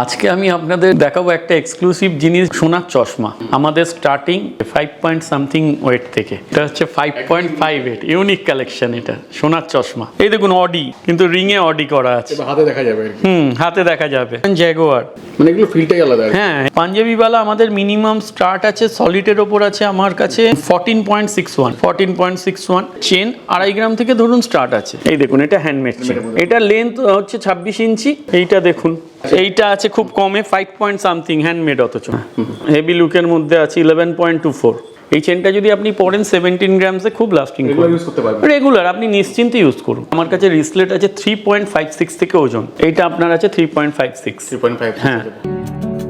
আজকে আমি আপনাদের দেখাবো একটা এক্সক্লুসিভ জিনিস সোনার চশমা আমাদের starting five point something weight থেকে। এটা হচ্ছে five point five eight unique collection এটা সোনার চশমা। এই দেখুন অডি কিন্তু রিং এ অডি করা আছে। হাতে দেখা যাবে হুম হাতে দেখা যাবে। জ্যাগোয়ার মানে এগুলো ফিলটাই আলাদা। হ্যাঁ পাঞ্জাবিওয়ালা আমাদের মিনিমাম স্টার্ট আছে সলিডের ওপর আছে আমার কাছে fourteen point six one fourteen point six one chain আড়াই গ্রাম থেকে ধরুন স্টার্ট আছে। এই দেখুন এটা হ্যান্ডমেড চেন এটা লেন্থ হচ্ছে ছাব্বিশ ইঞ্চি। এইটা দেখুন। এইটা আছে খুব কমে ফাইভ পয়েন্ট সামথিং হ্যান্ডমেড অথচ। হেভি লুকের মধ্যে আছে ইলেভেন পয়েন্ট টু ফোর এই চেনটা যদি আপনি পরেন সেভেন্টিন গ্রামসে খুব লাস্টিং ইউজ করতে পারবেন। রেগুলার আপনি নিশ্চিন্তে ইউজ করুন। আমার কাছে রিসলেট আছে থ্রি পয়েন্ট ফাইভ সিক্স থেকে ওজন। এইটা আপনার আছে three point five six three point five হ্যাঁ।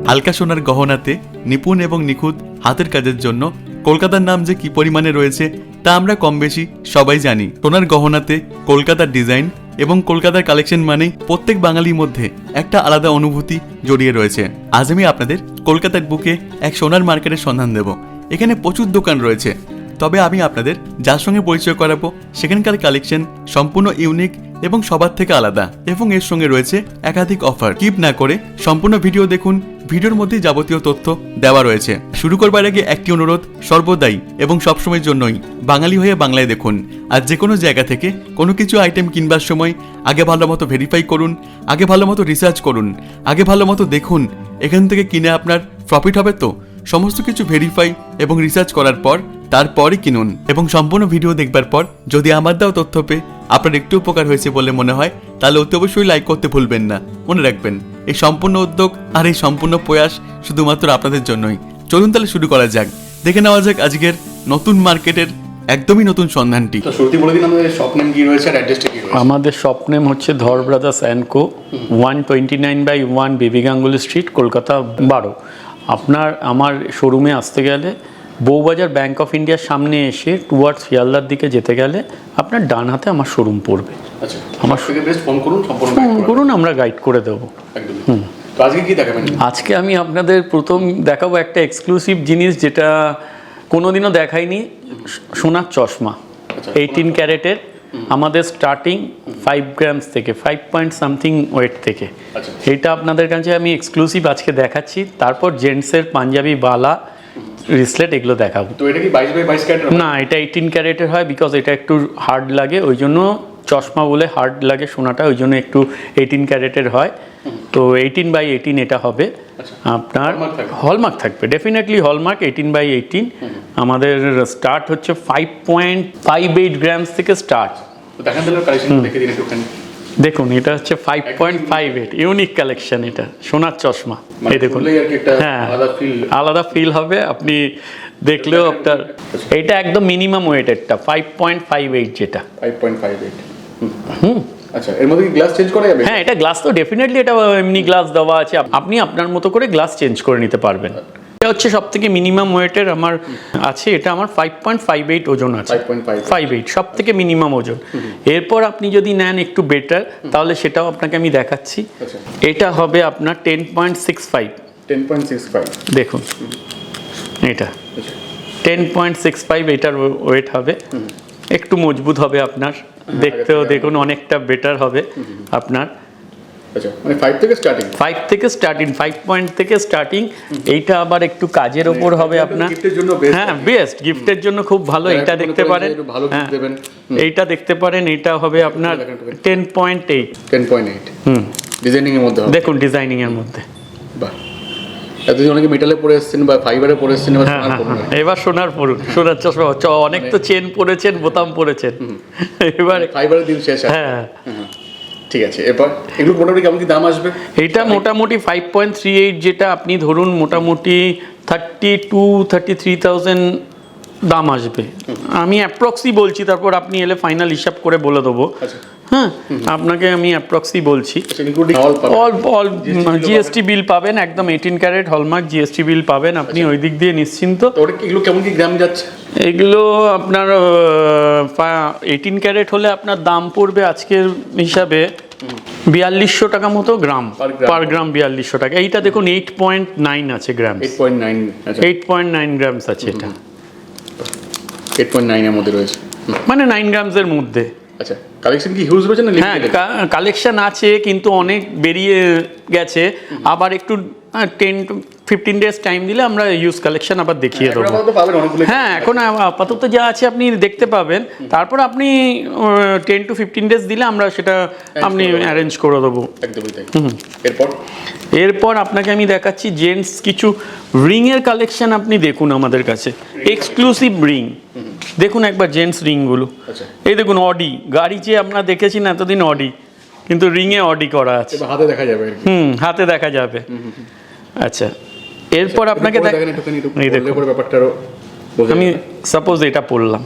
হালকা সোনার গহনাতে নিপুণ এবং নিখুঁত হাতের কাজের জন্য কলকাতার নাম যে কি পরিমাণে রয়েছে তা আমরা কম বেশি সবাই জানি। সোনার গহনাতে কলকাতার ডিজাইন এবং কলকাতার কালেকশন মানেই প্রত্যেক বাঙালির মধ্যে একটা আলাদা অনুভূতি জড়িয়ে রয়েছে। আজ আমি আপনাদের কলকাতার বুকে এক সোনার মার্কেটের সন্ধান দেব। এখানে প্রচুর দোকান রয়েছে। তবে আমি আপনাদের যার সঙ্গে পরিচয় করাবো, সেখানকার কালেকশন সম্পূর্ণ ইউনিক এবং সবার থেকে আলাদা এবং এর সঙ্গে রয়েছে একাধিক অফার কিপ না করে সম্পূর্ণ ভিডিও দেখুন ভিডিওর মধ্যে যাবতীয় তথ্য দেওয়া রয়েছে। শুরু করবার আগে একটি অনুরোধ, সর্বদাই এবং সবসময়ের জন্যই বাঙালি হয়ে বাংলায় দেখুন। আর যে কোনো জায়গা থেকে কোনো কিছু আইটেম কিনবার সময় আগে ভালো মতো ভেরিফাই করুন, আগে ভালো মতো রিসার্চ করুন, আগে ভালো মতো দেখুন, এখান থেকে কিনে আপনার প্রফিট হবে তো? সমস্ত কিছু ভেরিফাই এবং রিসার্চ করার পর তারপরই কিনুন। এবং সম্পূর্ণ ভিডিও দেখবার পর যদি আমার দেওয়া তথ্য পেয়ে আপনার একটু উপকার হয়েছে বলে মনে হয়, তাহলে অতি অবশ্যই লাইক করতে ভুলবেন না। মনে রাখবেন। এই সম্পূর্ণ উদ্যোগ আর এই সম্পূর্ণ প্রয়াস শুধুমাত্র আপনাদের জন্যই। চলুন তাহলে শুরু করা যাক। দেখে নেওয়া যাক আজকের নতুন মার্কেটের একদমই নতুন সন্ধানটি। তো বলে দিন আমাদের শপ নেম কি রয়েছে আর অ্যাড্রেসটা কি রয়েছে? আমাদের শপ নেম হচ্ছে Dhar brothers and co one twenty nine by one baby Ganguly street Kolkata বারো। আপনার আমার শোরুমে আসতে গেলে বউবাজার ব্যাংক অফ ইন্ডিয়ার সামনে এসে টুয়ার্ডস শিয়ালদার দিকে যেতে গেলে আপনার ডান হাতে আমার শোরুম পড়বে। আচ্ছা আমার থেকে বেস্ট ফোন করুন সম্পূর্ণ ফোন করুন আমরা গাইড করে দেবো। একদমই। তো আজকে কি দেখাবেন? আজকে আমি আপনাদের প্রথম দেখাবো একটা এক্সক্লুসিভ জিনিস যেটা কোনোদিনও দেখাইনি সোনার চশমা আচ্ছা, এইটিন ক্যারেটের আমাদের স্টার্টিং ফাইভ গ্রামস থেকে ফাইভ পয়েন্ট সামথিং ওয়েট থেকে। আচ্ছা। এটা আপনাদের কাছে আমি এক্সক্লুসিভ আজকে দেখাচ্ছি তারপর জেন্টসের পাঞ্জাবি বালা রিসলেট এগুলো দেখাবো। তো এটা কি বাইশ বাই বাইশ ক্যারেট না এটা এইটিন ক্যারেটের হয় বিকজ এটা একটু হার্ড লাগে ওই জন্য চশমা বলে হার্ড লাগে সোনাটা ওই জন্য একটু এইটিন ক্যারেটের হয়। তো এইটিন বাই এইটিন এটা হবে। আপনার হলমার্ক থাকবে। Definitely hallmark eighteen by eighteen আমাদের স্টার্ট হচ্ছে five point five eight grams থেকে স্টার্ট দেখান এটা হচ্ছে five point five eight unique collection এটা সোনার চশমা। মানে এই দেখুন। হ্যাঁ আলাদা ফিল আলাদা ফিল হবে আপনি দেখলেও আপনার এটা একদম মিনিমাম ওয়েটেরটা ফাইভ পয়েন্ট ফাইভ এইট যেটা। ফাইভ পয়েন্ট ফাইভ এইট আচ্ছা এর মধ্যে কি গ্লাস চেঞ্জ করা যাবে? হ্যাঁ এটা গ্লাস তো ডেফিনেটলি এটা এমনি গ্লাস দেওয়া আছে। আপনি আপনার মতো করে গ্লাস চেঞ্জ করে নিতে পারবেন। এটা হচ্ছে সব থেকে মিনিমাম ওয়েটের আমার আছে এটা আমার ফাইভ পয়েন্ট ফাইভ এইট ওজন আছে। ফাইভ এইট সব থেকে মিনিমাম ওজন। এরপর আপনি যদি নেন একটু বেটার তাহলে সেটাও আপনাকে আমি দেখাচ্ছি। আচ্ছা। এটা হবে আপনার ten point six five ten point six five দেখুন এটা। টেন পয়েন্ট সিক্স ফাইভ এটার ওয়েট হবে। একটু মজবুত হবে আপনার। দেখতেও দেখুন অনেকটা বেটার হবে আপনার। আচ্ছা মানে ফাইভ থেকে স্টার্টিং ফাইভ থেকে স্টার্টিং ফাইভ পয়েন্ট থেকে স্টার্টিং এইটা আবার একটু কাজের ওপর হবে আপনার। হ্যাঁ বেস্ট গিফটের জন্য খুব ভালো এইটা মনে দেখতে পারেন। ভালো হ্যাঁ এইটা দেখতে পারেন হবে আপনার ten point eight ten point eight hmm. Designing এর মধ্যে দেখুন ডিজাইনিং এর মধ্যে। এতদিন অনেকে মেটালে পরে এসেছেন বা ফাইবারে পরে এসেছেন এবার হ্যাঁ সোনার হ্যাঁ পরুন হ্যাঁ। সোনার চশমা অনেক তো চেন পরেছেন বোতাম পরেছেন এবার ফাইবারের দিন শেষ হ্যাঁ। হ্যাঁ, ঠিক আছে এরপর? এগুলো মোটামুটি কেমন কি দাম আসবে? এটা মোটামুটি ফাইভ পয়েন্ট থ্রি এইট যেটা আপনি ধরুন মোটামুটি thirty two thirty three thousand দাম আসবে। আমি অ্যাপ্রক্সি বলছি তারপর আপনি এলে ফাইনাল হিসাব করে বলে দেবো। আচ্ছা। হ্যাঁ আপনাকে আমি অ্যাপ্রক্সি বলছি। আচ্ছা জিএসটি বিল পাবেন। একদম eighteen carat hallmark GST bill পাবেন। আপনি ওই দিক দিয়ে নিশ্চিন্ত। এগুলো কেমন কি গ্রাম যাচ্ছে? এগুলো আপনার এইটিন ক্যারেট হলে আপনার দাম পড়বে আজকের হিসাবে বিয়াল্লিশশো টাকা মতো গ্রাম। পার গ্রাম। বিয়াল্লিশশো টাকা। এইটা দেখুন এইট পয়েন্ট নাইন আছে গ্রাম এইট পয়েন্ট নাইন আচ্ছা এইট পয়েন্ট নাইন গ্রামস আছে এটা। এইট পয়েন্ট নাইনের মধ্যে রয়েছে। মানে নাইন গ্রামসের মধ্যে। আচ্ছা কালেকশন কি হিউজ রয়েছে না হ্যাঁ কালেকশন আছে কিন্তু অনেক বেরিয়ে গেছে। আবার একটু ten to fifteen days time দিলে আমরা ইউজ কালেকশন আবার দেখিয়ে দেবো। হ্যাঁ এখন আপাতত যা আছে আপনি দেখতে পাবেন। তারপর আপনি টেন টু ফিফটিন ডেজ দিলে আমরা সেটা আপনি অ্যারেঞ্জ করে দেবো। একদমই তাই। এরপর? এরপর আপনাকে আমি দেখাচ্ছি জেন্টস কিছু রিংয়ের কালেকশন আপনি দেখুন আমাদের কাছে। এক্সক্লুসিভ রিং দেখুন একবার জেন্টস রিংগুলো আচ্ছা। এই দেখুন অডি গাড়ি যে আমরা দেখেছি না এতদিন অডি কিন্তু রিংয়ে অডি করা আছে। হাতে দেখা যাবে হুম হাতে দেখা যাবে। আচ্ছা এরপর আপনাকে ব্যাপারটারও বোঝা আমি। সাপোজ এটা পড়লাম।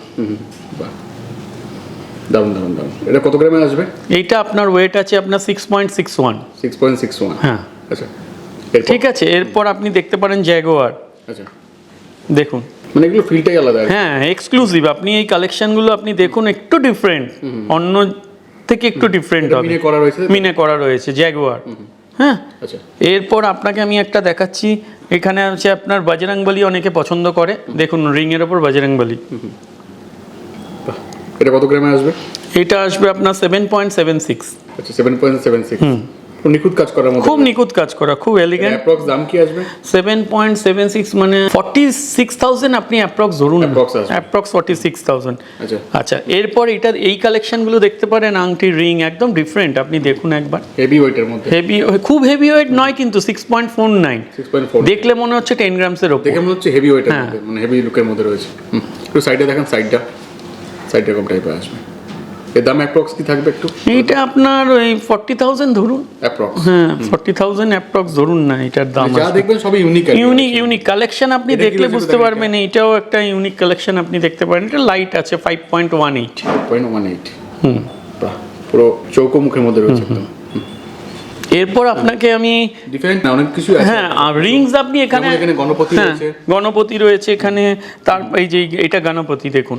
দারুণ দারুণ দারুণ। এটা কত গ্রামে আসবে? এইটা আপনার ওয়েট আছে আপনার six point six one six point six one হ্যাঁ। আচ্ছা ঠিক আছে এরপর আপনি দেখতে পারেন জ্যাগোয়ার আচ্ছা। দেখুন। মানে এগুলো ফিলটাই আলাদা হ্যাঁ এক্সক্লুসিভ আপনি এই কালেকশনগুলো আপনি দেখুন একটু ডিফারেন্ট অন্য থেকে একটু ডিফারেন্ট হবে। মিনে করা রয়েছে। মিনে করা রয়েছে জ্যাগুয়ার হ্যাঁ? আচ্ছা। এরপর আপনাকে আমি একটা দেখাচ্ছি। এখানে আছে আপনার বাজরাংবলি অনেকে পছন্দ করে। দেখুন রিং এর ওপর বাজরাংবলি। এটা কত গ্রামে আসবে? এটা আসবে আপনার সেভেন পয়েন্ট সেভেন সিক্স আচ্ছা সেভেন পয়েন্ট সেভেন সিক্স নিখুঁত কাজ করার মতো খুব নিখুঁত কাজ করা খুব এলিগেন্ট অ্যাপ্রক্স দাম কি আসবে? সেভেন পয়েন্ট সেভেন সিক্স মানে ফর্টি সিক্স থাউজেন্ড আপনি অ্যাপ্রক্স ধরুন। অ্যাপ্রক্স ফর্টি সিক্স থাউজেন্ড আচ্ছা। আচ্ছা এরপর এটা এই কালেকশনগুলো দেখতে পারেন আংটি রিং একদম ডিফারেন্ট আপনি দেখুন একবার। হেভি ওয়েটের মধ্যে? হেভি খুব হেভি ওয়েট নয় কিন্তু six point four nine six point four দেখলে মনে হচ্ছে টেন গ্রামসের ওপর। দেখে মনে হচ্ছে হেভি ওয়েটের হ্যাঁ। মধ্যে মানে হেভি লুকের মধ্যে রয়েছে। একটু সাইডে দেখেন সাইডটা সাইড এরকম টাইপের আসবে। এর দাম অ্যাপ্রক্স কি থাকবে একটু? এইটা আপনার ওই ফর্টি থাউজেন্ড ধরুন। অ্যাপ্রক্স হ্যাঁ ফর্টি থাউজেন্ড অ্যাপ্রক্স ধরুন না এটার দাম যা দেখবেন সবই ইউনিক ইউনিক ইউনিক কালেকশন আপনি দেখলে বুঝতে পারবেন এটাও একটা ইউনিক কালেকশন আপনি দেখতে পারেন। এটা লাইট আছে five point one eight point one eight হুম। পুরো চৌকো মুখের মধ্যে রয়েছে একদম। এরপর আপনাকে আমি ডিফারেন্ট না অনেক কিছু আছে। হ্যাঁ রিংস আপনি এখানে এখানে গণপতি হ্যাঁ রয়েছে। গণপতি রয়েছে এখানে তার এই যে এটা গণপতি দেখুন।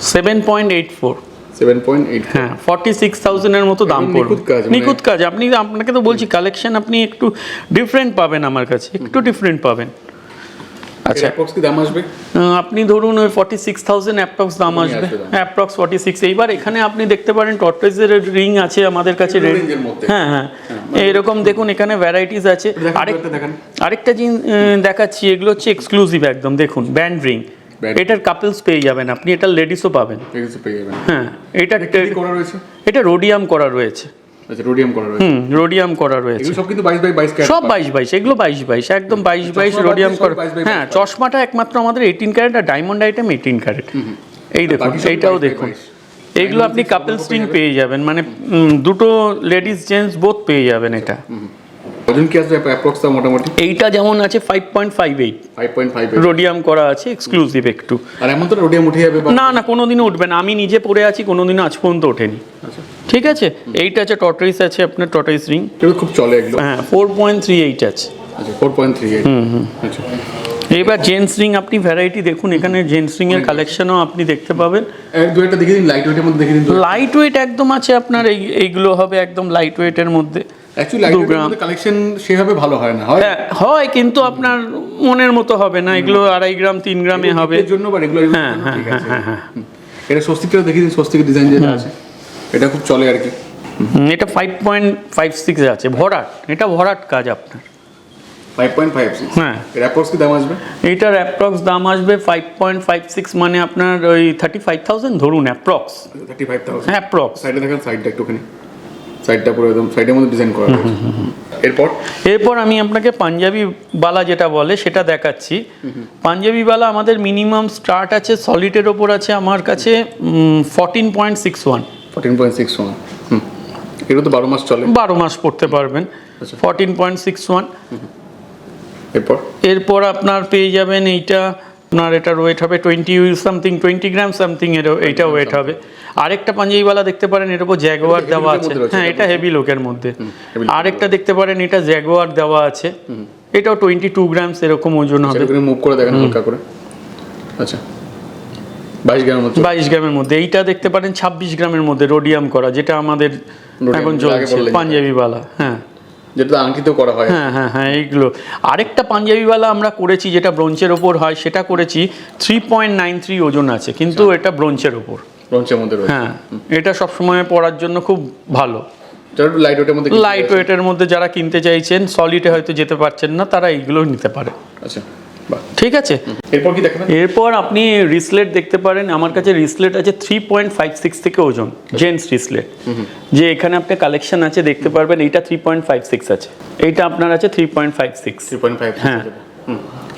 Seven point eight four. Seven point eight হ্যাঁ ফর্টি সিক্স থাউজেন্ডের মতো দাম একদম পড়বে। নিখুঁত কাজ, মানে- নিখুঁত কাজ। আপনি আপনাকে তো বলছি কালেকশন আপনি একটু ডিফারেন্ট পাবেন আমার কাছে একটু ডিফারেন্ট পাবেন। আচ্ছা। অ্যাপ্রক্স কি দাম আসবে? আপনি ধরুন ওই ফর্টি সিক্স থাউজেন্ড অ্যাপ্রক্স দাম আসবে। অ্যাপ্রক্স ফর্টি সিক্স এইবার এখানে আপনি দেখতে পারেন টর্টয়েজের রিং আছে আমাদের কাছে মধ্যে। হ্যাঁ হ্যাঁ। এরকম দেখুন এখানে ভ্যারাইটিস আছে। আরেকটা জিনিস দেখাচ্ছি এগুলো হচ্ছে এক্সক্লুসিভ একদম দেখুন ব্যান্ড রিং এটার কাপলস পেয়ে যাবেন আপনি এটার লেডিসও পাবেন। এগুলো পেয়ে যাবেন। হ্যাঁ এটা এটা করা রয়েছে? এটা রোডিয়াম করা রয়েছে। আচ্ছা রোডিয়াম করা রয়েছে। হুম রোডিয়াম করা রয়েছে। সব কিন্তু বাইশ বাই বাইশ ক্যারেট সব বাইশ বাইশ এগুলো বাইশ বাইশ একদম বাইশ বাইশ চশমা বাদ রোডিয়াম করা হ্যাঁ চশমাটা একমাত্র আমাদের এইটিন ক্যারেট আর ডায়মন্ড আইটেম ক্যারেট। এই দেখুন এইটাও দেখুন। 22 এইগুলো আপনি কাপল স্ট্রিং পেয়ে পেয়ে যাবেন মানে দুটো লেডিস জেন্টস বোথ পেয়ে যাবেন এটা। ওজন কি আসবে অ্যাপ্রক্স মোটামুটি? এইটা যেমন আছে five point five eight five point five rhodium করা আছে এক্সক্লুসিভ একটু। আর এমন তো রোডিয়াম উঠে যাবে না না কোনোদিনও উঠবে না। আমি নিজে পরে আছি কোনোদিনও আজ পর্যন্ত ওঠেনি। আচ্ছা। ঠিক আছে? এইটা আছে টটাইস আছে আপনার টটাইস রিং এগুলো খুব চলে এগুলো হ্যাঁ ফোর পয়েন্ট থ্রি এইট আছে। আচ্ছা ফোর পয়েন্ট থ্রি এইট আচ্ছা। এবার জেন্টস রিং আপনি ভ্যারাইটি দেখুন এখানে জেন্টস রিং এর কালেকশনও আপনি দেখতে পাবেন। এক দু একটা দেখিয়ে দিন লাইট ওয়েটের মধ্যে দেখিয়ে দিন। লাইট ওয়েট একদম আছে আপনার এই এইগুলো হবে একদম লাইট ওয়েটের মধ্যে। কালেকশন সেভাবে ভালো হয় না হয় হ্যাঁ হয় কিন্তু আপনার মনের মতো হবে না এগুলো আড়াই গ্রাম তিন গ্রামে হবে। এর জন্য বা রেগুলার হ্যাঁ, হ্যাঁ, ঠিক হ্যাঁ, হ্যাঁ, এটা স্বস্তিকটা দেখিয়ে দিন স্বস্তিকের ডিজাইন যেটা আছে। এটা খুব চলে আর কি। এটা ফাইভ পয়েন্ট ফাইভ সিক্স আছে ভরাট। এটা ভরাট কাজ আপনার। ফাইভ পয়েন্ট ফাইভ সিক্স হ্যাঁ। অ্যাপ্রক্স কি দাম আসবে? এইটার অ্যাপ্রক্স দাম আসবে ফাইভ পয়েন্ট ফাইভ সিক্স মানে আপনার ওই থার্টি ফাইভ থাউজেন্ড ধরুন approx thirty five thousand approx সাইডে দেখেন সাইডটা একটুখানি। সাইডটা পুরো একদম সাইডের মধ্যে ডিজাইন করা এরপর? এরপর আমি আপনাকে পাঞ্জাবি বালা যেটা বলে সেটা দেখাচ্ছি। পাঞ্জাবি বালা আমাদের মিনিমাম স্টার্ট আছে সলিডের ওপর আছে আমার কাছে fourteen point six one fourteen point six one এগুলো তো বারো মাস চলে। বারো মাস পড়তে পারবেন। ফোরটিন পয়েন্ট সিক্স ওয়ান এরপর? এরপর আপনার পেয়ে যাবেন এইটা আপনার এটার ওয়েট হবে twenty something twenty gram something এর এইটা ওয়েট হবে। আরেকটা পাঞ্জাবিওয়ালা দেখতে পারেন এর উপর জ্যাগোয়ার দেওয়া আছে। হ্যাঁ এটা হেভি লোকের মধ্যে। আরেকটা দেখতে পারেন এটা জ্যাগোয়ার দেওয়া আছে। এটাও টোয়েন্টি টু গ্রামস এরকম ওজন হবে। মুভ করে দেখেন হালকা করে। আচ্ছা। বাইশ গ্রামের মতো বাইশ গ্রামের মধ্যে। এইটা দেখতে পারেন ছাব্বিশ গ্রামের মধ্যে রোডিয়াম করা যেটা আমাদের এখন চলছে পাঞ্জাবিওয়ালা হ্যাঁ। যেটা আংটিতেও করা হয়। হ্যাঁ হ্যাঁ হ্যাঁ এইগুলো। আরেকটা পাঞ্জাবিওয়ালা আমরা করেছি যেটা ব্রোঞ্চের ওপর হয় সেটা করেছি থ্রি পয়েন্ট নাইন থ্রি ওজন আছে কিন্তু এটা ব্রোঞ্চের ওপর। ব্রঞ্চের মধ্যে রয়েছে। হ্যাঁ এটা সবসময় পরার জন্য খুব ভালো। লাইট ওয়েটের মধ্যে লাইট ওয়েটের মধ্যে যারা কিনতে চাইছেন সলিডে হয়তো যেতে পারছেন না তারা এইগুলো নিতে পারে। আচ্ছা ঠিক আছে? এরপর কি দেখাবেন? এরপর আপনি রিসলেট দেখতে পারেন আমার কাছে রিসলেট আছে থ্রি পয়েন্ট ফাইভ সিক্স থেকে ওজন জেন্টস রিসলেট যে এখানে আপনার কালেকশন আছে দেখতে পারবেন এইটা থ্রি পয়েন্ট ফাইভ সিক্স আছে এইটা আপনার আছে three point five six three point five হ্যাঁ।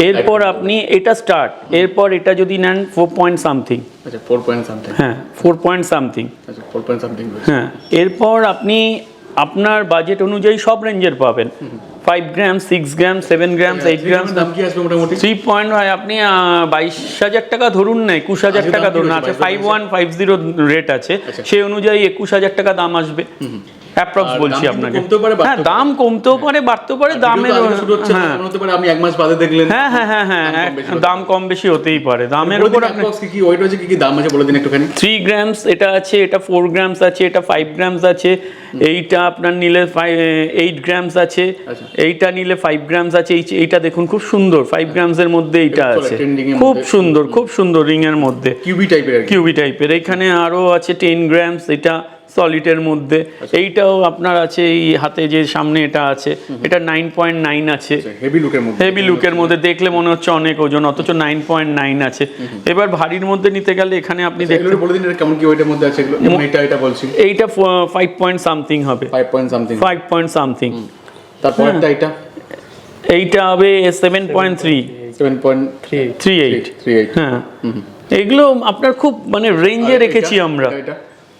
এরপর আপনি এটা স্টার্ট এরপর এটা যদি নেন ফোর পয়েন্ট সামথিং আচ্ছা ফোর পয়েন্ট সামথিং হ্যাঁ ফোর পয়েন্ট সামথিং আচ্ছা ফোর পয়েন্ট সামথিং হ্যাঁ এরপর আপনি আপনার বাজেট অনুযায়ী সব রেঞ্জের পাবেন। Five gram six gram seven gram eight gram দাম কি আসবে মোটামুটি? থ্রি পয়েন্ট হয় আপনি বাইশ হাজার টাকা ধরুন না একুশ হাজার টাকা ধরুন। আছে five one five zero rate আছে। আচ্ছা। সেই অনুযায়ী একুশ হাজার টাকা দাম আসবে। অ্যাপ্রক্স বলছি দাম আপনাকে। পারে, হ্যাঁ দাম কমতেও পারে বাড়তেও পারে দামের হ্যাঁ। হতে পারে আমি এক মাস বাদে দেখলেন। হ্যাঁ হ্যাঁ হ্যাঁ হ্যাঁ দাম কম বেশি কম বেশি হতেই পারে। দামের বলে উপর কি ওয়েট রয়েছে কি কি দাম আছে বলে দিন একটুখানি। থ্রি গ্রামস এটা আছে এটা ফোর গ্রামস আছে এটা ফাইভ গ্রামস আছে এইটা আপনার নিলে এইট গ্রামস আছে আচ্ছা। এইটা নিলে ফাইভ গ্রামস আছে এই- এইটা দেখুন খুব সুন্দর ফাইভ গ্রামসের মধ্যে এইটা আছে। খুব সুন্দর খুব সুন্দর রিং এর মধ্যে। কিউবি টাইপের কিউবি টাইপের এখানে আরও আছে টেন গ্রামস এটা সলিডের মধ্যে। আচ্ছা। এইটাও আপনার আছে এই হাতে যে সামনে এটা আছে এটা নাইন পয়েন্ট নাইন আছে। হেভি লুকের মধ্যে। হেভি লুকের মধ্যে দেখলে মনে হচ্ছে অনেক ওজন অথচ নাইন পয়েন্ট নাইন আছে। এবার ভারীর মধ্যে নিতে গেলে এখানে আপনি দেখতে বলে দিন কেমন কি ওয়েটের মধ্যে আছে এটা এটা বলছি। এইটা ফাইভ পয়েন্ট সামথিং হবে। Five point something five point something এটা এইটা? হবে seven point three seven point three eight three eight হ্যাঁ। এগুলো আপনার খুব মানে রেঞ্জে রেখেছি আমরা?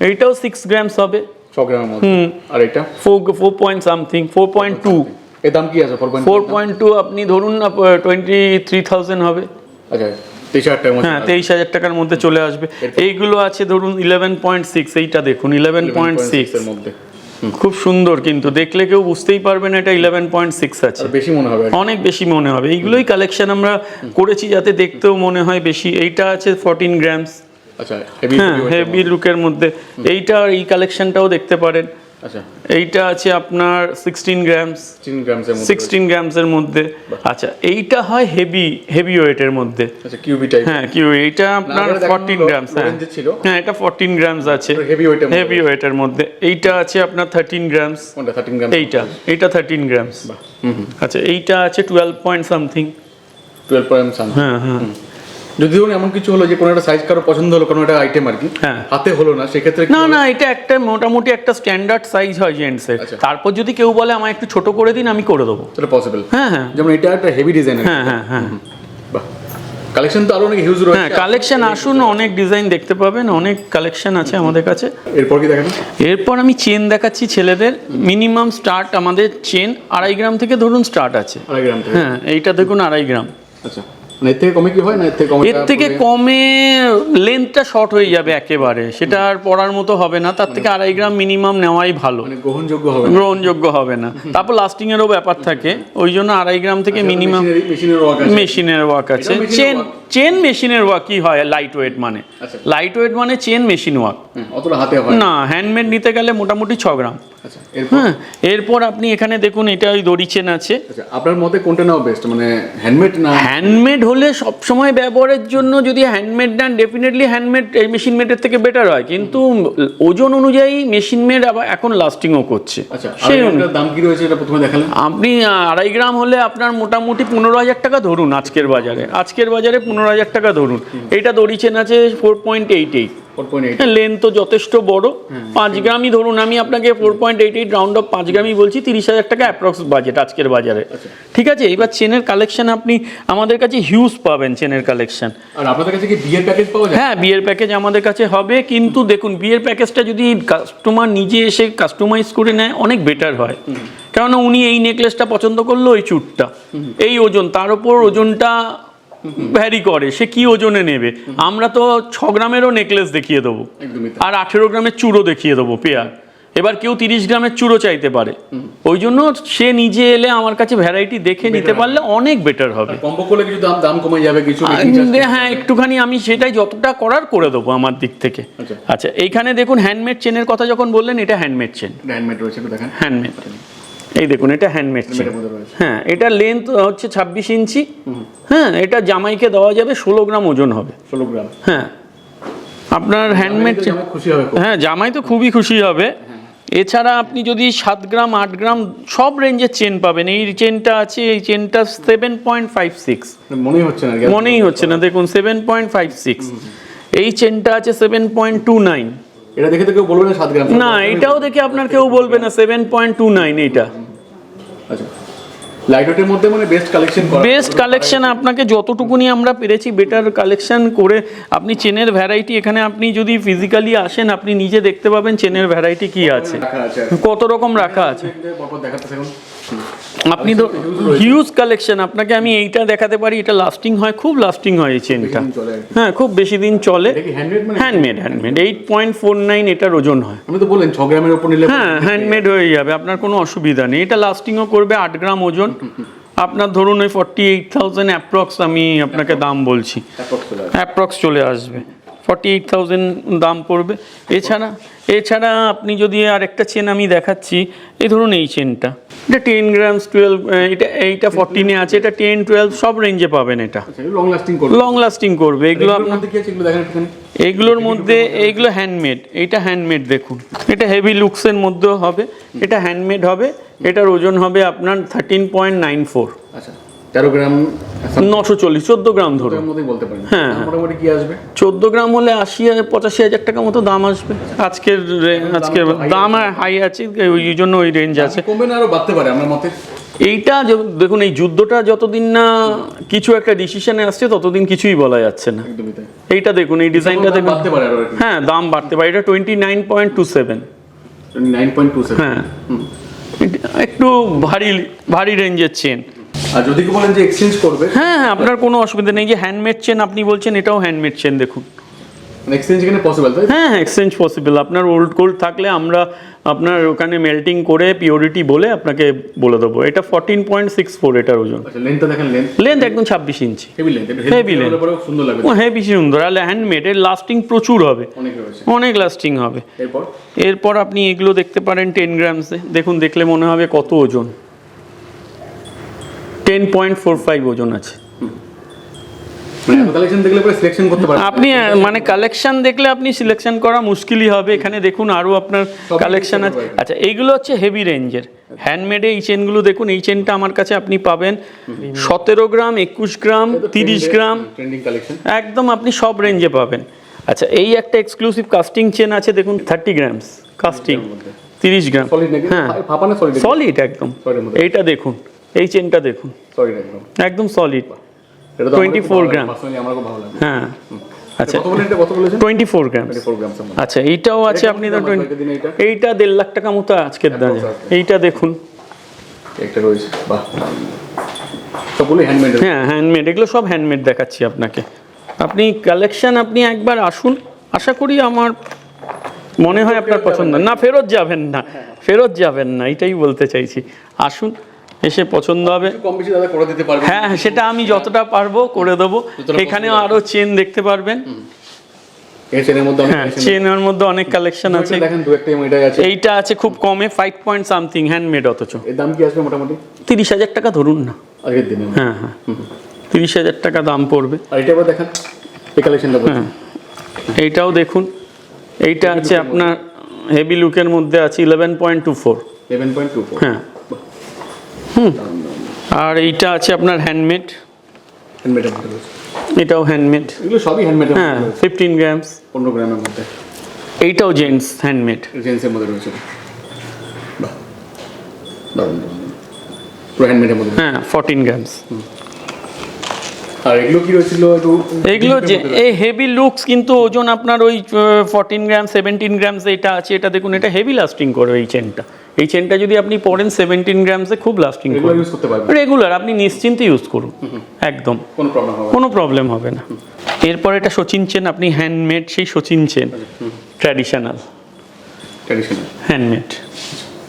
এইটাও সিক্স গ্রামস হবে। ছ গ্রামের মধ্যে। আর এটা four four point something four point two এর দাম কি আছে? ফোর পয়েন্ট টু আপনি ধরুন না টোয়েন্টি থ্রি থাউজেন্ড হবে। আচ্ছা হ্যাঁ তেইশ হাজার টাকার মধ্যে চলে আসবে। এইগুলো আছে ধরুন ইলেভেন পয়েন্ট সিক্স এইটা দেখুন ইলেভেন পয়েন্ট সিক্স এর মধ্যে। খুব সুন্দর কিন্তু দেখলে কেউ বুঝতেই পারবে না এটা ইলেভেন পয়েন্ট সিক্স আছে। বেশি মনে হবে অনেক বেশি মনে হবে। এইগুলোই কালেকশন আমরা করেছি যাতে দেখতেও মনে হয় বেশি। এইটা আছে ফোরটিন গ্রামস আচ্ছা হ্যাঁ হেভি লুকের মধ্যে। এইটা এই কালেকশনটাও দেখতে পারেন। এইটা আছে আপনার সিক্সটিন গ্রামস সিক্সটিন গ্রামসের মধ্যে। আচ্ছা এইটা হয় হেভি হেভি ওয়েটের মধ্যে। আচ্ছা কিউবি টাইপ হ্যাঁ কি এইটা আপনার ফোরটিন গ্রামস হ্যাঁ। হ্যাঁ এটা ফোরটিন গ্রামস আছে। হেভি ওয়েটের মধ্যে। এইটা আছে আপনার থার্টিন গ্রামস গ্রাম এইটা এইটা থার্টিন গ্রামস আচ্ছা এইটা আছে twelve point something twelve point something হ্যাঁ হ্যাঁ। যদি ধরুন এমন কিছু হলো যে কোনো একটা সাইজ কারও পছন্দ হলো কোনো একটা আইটেম আর কি হ্যাঁ। হাতে হলো না সেক্ষেত্রে না না এটা একটা মোটামুটি একটা স্ট্যান্ডার্ড সাইজ হয় জেন্টসের আচ্ছা। তারপর যদি কেউ বলে আমায় একটু ছোট করে দিন আমি করে দেবো। সেটা পসিবল হ্যাঁ হ্যাঁ। যেমন এটা একটা হেভি ডিজাইন হ্যাঁ হ্যাঁ হ্যাঁ। বাহ। কালেকশন তো আরও অনেক হিউজ রয়েছে। হ্যাঁ কালেকশন আসুন অনেক ডিজাইন দেখতে পাবেন অনেক কালেকশন আছে আমাদের কাছে। এরপর কি দেখাবেন? এরপর আমি চেন দেখাচ্ছি ছেলেদের। মিনিমাম স্টার্ট আমাদের চেন আড়াই গ্রাম থেকে ধরুন স্টার্ট আছে। আড়াই গ্রাম হ্যাঁ এইটা দেখুন আড়াই গ্রাম। আচ্ছা। এর থেকে কমে কি হয়? না এর থেকে কমে এর থেকে কমে লেন্থটা শর্ট হয়ে যাবে একেবারে। সেটা আর পড়ার মতো হবে না। তার থেকে আড়াই গ্রাম মিনিমাম নেওয়াই ভালো। মানে গ্রহণযোগ্য হবে না। গ্রহণযোগ্য হবে না। তারপর লাস্টিং এরও ব্যাপার থাকে। ওই জন্য আড়াই গ্রাম থেকে মিনিমাম মেশিনের ওয়ার্ক আছে। মেশিনের ওয়ার্ক চেন চেন মেশিনের ওয়ার্কই হয় লাইট ওয়েট মানে। আচ্ছা। লাইট ওয়েট মানে চেন মেশিন ওয়ার্ক অতটা হাতে হয় না। হ্যান্ডমেড নিতে গেলে মোটামুটি ছ গ্রাম আচ্ছা হ্যাঁ এরপর আপনি এখানে দেখুন এটা ওই দড়ি চেন আছে। আচ্ছা আপনার মতে কোনটা নাও বেস্ট মানে হ্যান্ডমেড না হ্যান্ডমেড হলে সবসময় ব্যবহারের জন্য যদি হ্যান্ডমেড নেন ডেফিনেটলি হ্যান্ডমেড এই মেশিন মেডের থেকে বেটার হয়। কিন্তু ওজন অনুযায়ী মেশিন মেড আবার এখন লাস্টিংও করছে। আচ্ছা সেই দাম কি রয়েছে এটা প্রথমে দেখালেন? আপনি আড়াই গ্রাম হলে আপনার মোটামুটি পনেরো হাজার টাকা ধরুন আজকের বাজারে। আজকের বাজারে পনেরো হাজার টাকা ধরুন। এটা দড়ি চেন আছে four point eight eight length তো যথেষ্ট বড়। পাঁচ গ্রামই ধরুন আমি আপনাকে four point eight eight round off পাঁচ গ্রামই বলছি তিরিশ হাজার টাকা অ্যাপ্রক্স বাজেট আজকের বাজারে। ঠিক আছে এবার চেনের কালেকশন আপনি আমাদের কাছে হিউজ পাবেন চেনের কালেকশন আর আপনাদের কাছে কি বিয়ের প্যাকেজ পাওয়া যায়? হ্যাঁ বিয়ের প্যাকেজ আমাদের কাছে হবে কিন্তু দেখুন বিয়ের প্যাকেজটা যদি কাস্টমার নিজে এসে কাস্টমাইজ করে নেয় অনেক বেটার হয়। কেননা উনি এই নেকলেসটা পছন্দ করল ওই চুটটা। এই ওজন তার উপর ওজনটা ভ্যারি করে সে কি ওজনে নেবে? আমরা তো ছ গ্রামেরও নেকলেস দেখিয়ে দেবো। আর আঠেরো গ্রামের চূড়ো দেখিয়ে দেবো পেয়ার। এবার কেউ তিরিশ গ্রামের চূড়ো চাইতে পারে। ওই জন্য সে নিজে এলে আমার কাছে ভ্যারাইটি দেখে নিতে পারলে অনেক বেটার হবে। কিছু দাম দাম কমে যাবে কিছু হ্যাঁ একটুখানি আমি সেটাই যতটা করার করে দেবো আমার দিক থেকে। আচ্ছা। আচ্ছা এইখানে দেখুন হ্যান্ডমেড চেনের কথা যখন বললেন এটা হ্যান্ডমেড চেন হ্যান্ডমেড রয়েছে হ্যান্ডমেড এই দেখুন এটা হ্যান্ডমেড হ্যাঁ এটা লেন্থ হচ্ছে ছাব্বিশ ইঞ্চি। হ্যাঁ এটা জামাইকে দেওয়া যাবে ষোলো গ্রাম ওজন হবে। ষোলো গ্রাম। হ্যাঁ আপনার হ্যান্ডমেড হ্যাঁ জামাই তো খুবই খুশি হবে। এছাড়া আপনি যদি সাত গ্রাম আট গ্রাম সব রেঞ্জের চেন পাবেন। এই চেনটা আছে এই চেনটা সেভেন পয়েন্ট ফাইভ সিক্স মনেই হচ্ছে না মনেই হচ্ছে না দেখুন সেভেন পয়েন্ট ফাইভ সিক্স এই চেনটা আছে সেভেন পয়েন্ট টু নাইন এটা দেখে তো কেউ বলবে না সাত গ্রাম না এটাও দেখে আপনার কেউ বলবে না সেভেন পয়েন্ট টু নাইন এইটা আচ্ছা। লাইট ওয়েটের মধ্যে মানে বেস্ট কালেকশন বেস্ট কালেকশন আপনাকে যতটুকুনি আমরা পেরেছি বেটার কালেকশন করে আপনি চেনের ভ্যারাইটি এখানে আপনি যদি ফিজিক্যালি আসেন আপনি নিজে দেখতে পাবেন চেনের ভ্যারাইটি কি আছে। কত রকম রাখা আছে? আপনি তো হিউজ কালেকশন আপনাকে আমি এইটা দেখাতে পারি এটা লাস্টিং হয় খুব লাস্টিং হয় এই চেনটা। হ্যাঁ খুব বেশি দিন চলে। Handmade handmade eight point four nine এটার ওজন হয়। আপনি তো বললেন ছ গ্রামের উপর নিলে হ্যাঁ হ্যান্ডমেড হয়ে যাবে আপনার কোনো অসুবিধা নেই। এটা লাস্টিংও করবে আট গ্রাম ওজন। আপনার ধরুন ওই ফর্টি এইট থাউজেন্ড অ্যাপ্রক্স আমি আপনাকে দাম বলছি। অ্যাপ্রক্স চলে আসবে। ফর্টি এইট থাউজেন্ড দাম পড়বে। এছাড়া এছাড়া আপনি যদি আরেকটা চেন আমি দেখাচ্ছি এই ধরুন এই চেনটা এটা টেন গ্রামস টুয়েলভ এটা এইটা ফর্টিনে আছে এটা টেন টুয়েলভ সব রেঞ্জে পাবেন এটা। আচ্ছা লং লাস্টিং করবে। লং লাস্টিং করবে। এগুলো এগুলোর আপনার মধ্যে কি আছে? এগুলো দেখেন একটুখানি। এইগুলোর মধ্যে এইগুলো হ্যান্ডমেড এটা হ্যান্ডমেড দেখুন। এটা হেভি লুকসের মধ্যেও হবে এটা হ্যান্ডমেড হবে এটার ওজন হবে আপনার থার্টিন পয়েন্ট নাইন ফোর আচ্ছা। তেরো গ্রাম নশো চল্লিশ চোদ্দ গ্রাম ধরুন। বলতে পারেন। হ্যাঁ, মোটামুটি কি আসবে? চোদ্দ গ্রাম হলে আশি পঁচাশি হাজার টাকা মতো দাম আসবে। আজকের আজকের দাম হাই আছে ওই জন্য ওই রেঞ্জ আছে। কমবে না আরও বাড়তে পারে আমার মতে। এইটা দেখুন এই যুদ্ধটা যতদিন না কিছু একটা ডিসিশনে আসছে ততদিন কিছুই বলা যাচ্ছে না। এইটা দেখুন এই ডিজাইনটা দেখুন। হ্যাঁ দাম বাড়তে পারে। এটা twenty nine point two seven হ্যাঁ। একটু ভারী ভারী রেঞ্জের চেন আর যদি বলেন যে এক্সচেঞ্জ করবে হ্যাঁ হ্যাঁ আপনার কোনো অসুবিধা নেই। যে হ্যান্ডমেড চেন আপনি বলছেন এটাও হ্যান্ডমেড চেন দেখুন। এক্সচেঞ্জ এখানে পসিবল তাই হ্যাঁ হ্যাঁ এক্সচেঞ্জ পসিবল আপনার ওল্ড গোল্ড থাকলে আমরা আপনার ওখানে মেল্টিং করে পিওরিটি বলে আপনাকে বলে দেবো। এটা ফোরটিন পয়েন্ট সিক্স ফোর এটার ওজন। আচ্ছা লেন্থটা দেখেন লেন্থ লেন্থ একদম ছাব্বিশ ইঞ্চি হেভি লেন্থ হেভি লেন্থ সুন্দর লাগবে। হেভি সুন্দর। আর হ্যান্ডমেড এর লাস্টিং প্রচুর হবে। অনেক অনেক লাস্টিং হবে। এরপর? এরপর আপনি এগুলো দেখতে পারেন টেন গ্রামসে দেখুন দেখলে মনে হবে কত ওজন। টেন পয়েন্ট ফোর ফাইভ ওজন আছে। মানে আপনি মানে কালেকশন দেখলে আপনি সিলেকশন করা মুশকিলই হবে। এখানে দেখুন আরও আপনার কালেকশন আছে। আচ্ছা এইগুলো হচ্ছে হেভি রেঞ্জের হ্যান্ডমেডে এই চেনগুলো দেখুন এই চেনটা আমার কাছে আপনি পাবেন। সতেরো গ্রাম একুশ গ্রাম তিরিশ গ্রাম। একদম আপনি সব রেঞ্জে পাবেন। আচ্ছা এই একটা এক্সক্লুসিভ কাস্টিং চেন আছে দেখুন থার্টি গ্রামস কাস্টিং তিরিশ গ্রাম। হ্যাঁ। সলিড একদম। এইটা দেখুন। এই চেনটা দেখুন। সলিড একদম সলিড তো 24 গ্রাম। হ্যাঁ। আচ্ছা। টোয়েন্টি ফোর গ্রাম 24 আচ্ছা এইটাও আছে আপনি কেমন তো দাম 20 আছে দিনে এটা? এইটা দেড় লাখ টাকা মতো আজকের দামে। এইটা দেখুন। একটা রয়েছে বাহ। সবগুলো হ্যান্ডমেড হ্যাঁ হ্যান্ডমেড এগুলো সব হ্যান্ডমেড দেখাচ্ছি আপনাকে। আপনি কালেকশন আপনি একবার আসুন। আশা করি আমার মনে হয় আপনার পছন্দ। না ফেরত যাবেন না। ফেরত যাবেন না এটাই বলতে চাইছি। আসুন। এসে পছন্দ হবে। পারবেন। হ্যাঁ সেটা আমি যতটা পারব করে দেবো। এখানেও আরও চেন দেখতে পারবেন। চেনের মধ্যে অনেক হ্যাঁ চেনের মধ্যে অনেক কালেকশন আছে। আছে। এইটা আছে খুব কমে ফাইভ পয়েন্ট সামথিং হ্যান্ডমেড অথচ। দাম কি আসবে মোটামুটি? তিরিশ হাজার টাকা ধরুন না। হ্যাঁ হ্যাঁ। তিরিশ হাজার টাকা দাম পড়বে। এটা দেখেন এই কালেকশনটা বলছি। এইটাও দেখুন। এইটা আছে আপনার হেভি লুকের মধ্যে আছে eleven point two four eleven point two four হ্যাঁ। হুম। আর এইটা আছে আপনার হ্যান্ডমেড এটাও হ্যান্ডমেড এগুলো সবই হ্যান্ডমেডের হ্যাঁ ফিফটিন গ্রামস পনেরো গ্রামের মধ্যে। এইটাও জেন্টস হ্যান্ডমেড জেন্সের মধ্যে রয়েছে। হ্যান্ডমেডের মধ্যে হ্যাঁ ফোরটিন গ্রামস আর এগুলো কি রয়েছিল একটু এইগুলো যে এই হেভি লুকস কিন্তু ওজন আপনার ওই ফোরটিন গ্রাম সেভেন্টিন গ্রামস এটা আছে। এটা দেখুন এটা হেভি লাস্টিং করবে এই চেনটা এই চেনটা যদি আপনি পরেন সেভেন্টিন গ্রামসে খুব লাস্টিং রেগুলার আপনি নিশ্চিন্তে ইউজ করুন। একদম। কোনো প্রবলেম হবে না। এরপর এটা সচিন চেন আপনি হ্যান্ডমেড সেই Sachin chain traditional traditional handmade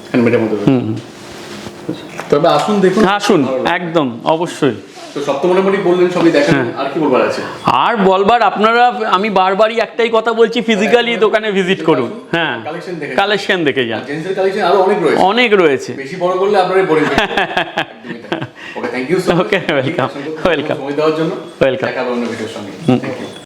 হ্যান্ডমেডের মধ্যে। হুম তবে আসুন দেখুন। আসুন একদম অবশ্যই। হ্যাঁ। আর বলবার আপনারা আমি বারবারই একটাই কথা বলছি ফিজিক্যালি দোকানে ভিজিট করুন। হ্যাঁ। কালেকশন দেখে যান। অনেক রয়েছে। বেশি বড় করলে okay thank you okay welcome. সময় দেওয়ার জন্য। ওয়েলকাম দেখা অন্য ভিডিওর সঙ্গে। Thank you